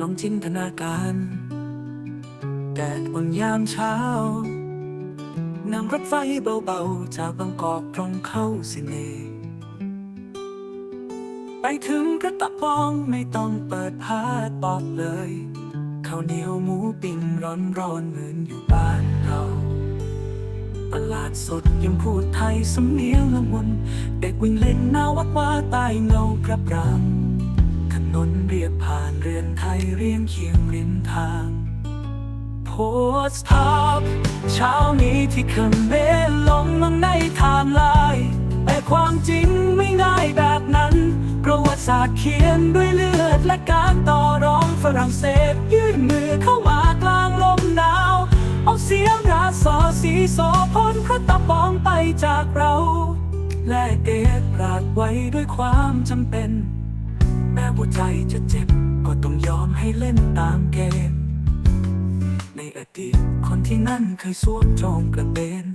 ลองจินตนาการแดดบนยามเช้านั่งรถไฟเบาๆ จากบางกอกตรงเข้าสิเนไปถึงกระตะปองไม่ต้องเปิดผ้าตอบเลยข้าวเหนียวหมูปิ้งร้อนๆเหมือนอยู่บ้านเราตลาดสดยังพูดไทยสำเนียงละมุนเด็กวิ่งเล่นหน้าวัดว่าใต้เงากระปรางถนนเรียบผ่า ยเรียงเคียงริมทาง โพสต์ภาพเช้านี้ที่เครื่องเบลงลงในทม์ไลน์แต่ความจริงไม่ง่ายแบบนั้น ประวัติศาสตร์เขียนด้วยเลือดและการต่อรองฝรั่งเศสยื่นมือเข้ามากลางลมหนาว เอาเสียงราสอสีโสพลพระตะปองไปจากเรา และเอดปราดไว้ด้วยความจำเป็น แม้หัวใจจะเจ็บ ก็ต้องยอมให้เล่นตามเกม ในอดีตคนที่นั่นเคยสวมโจงกระเบน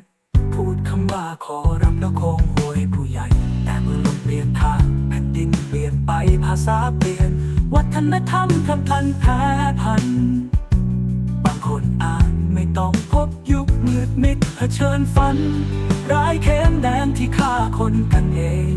พูดคำว่าขอรับแล้วคงโวยผู้ใหญ่ แต่เมื่อลมเปลี่ยนทางแผ่นดินเปลี่ยนไปภาษาเปลี่ยน วัฒนธรรมพลันพลันแพ้พัน บางคนอ่านไม่ต้องพบยุคมืดมิดเผชิญฝัน ร้ายเข้มแดงที่ฆ่าคนกันเอง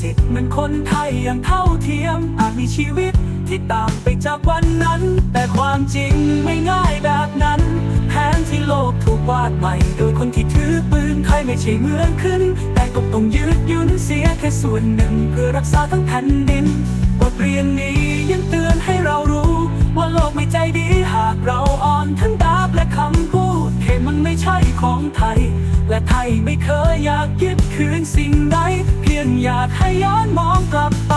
สิทธิ์เหมือนคนไทยอย่างเท่าเทียม อาจมีชีวิตที่ต่างไปจากวันนั้น แต่ความจริงไม่ง่ายแบบนั้น แผนที่โลกถูกวาดใหม่ โดยคนที่ถือปืนไทยไม่ใช่เมืองขึ้น แต่ก็ต้องยืดยุ่นเสียแค่ส่วนหนึ่ง เพื่อรักษาทั้งแผ่นดินบทเรียนนี้ยังเตือนให้เรารู้ ว่าโลกไม่ใจดีหากเราอ่อนทั้งดาบและคำพูดเหตุมันไม่ใช่ของไทย และไทยไม่เคยอยากยึดคืนสิ่งใด เพียงอยากให้ย้อนมองกลับไป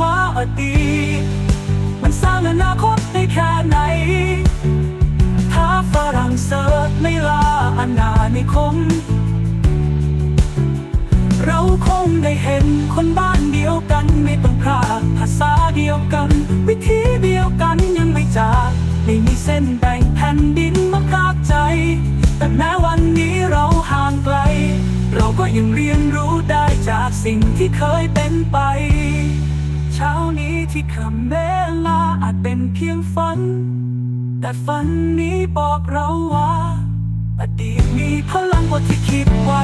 ว่าอดีตมันสร้างอนาคตได้แค่ไหน ถ้าฝรั่งเศสไม่ลาอาณานิคม เราคงได้เห็นคนบ้านเดียวกันไม่ต้องพรากภาษาเดียวกัน วิธีเดียวกันยังไม่จากไม่มีเส้นแบ่งแผ่นดินมาพรากใจ แต่แม้วันนี้เราห่างไกล เราก็ยังเรียน สิ่งที่เคยเป็นไป เช้านี้ที่คำเวลาอาจเป็นเพียงฝัน แต่ฝันนี้บอกเราว่า อดีตมีพลังกว่าที่คิดไว้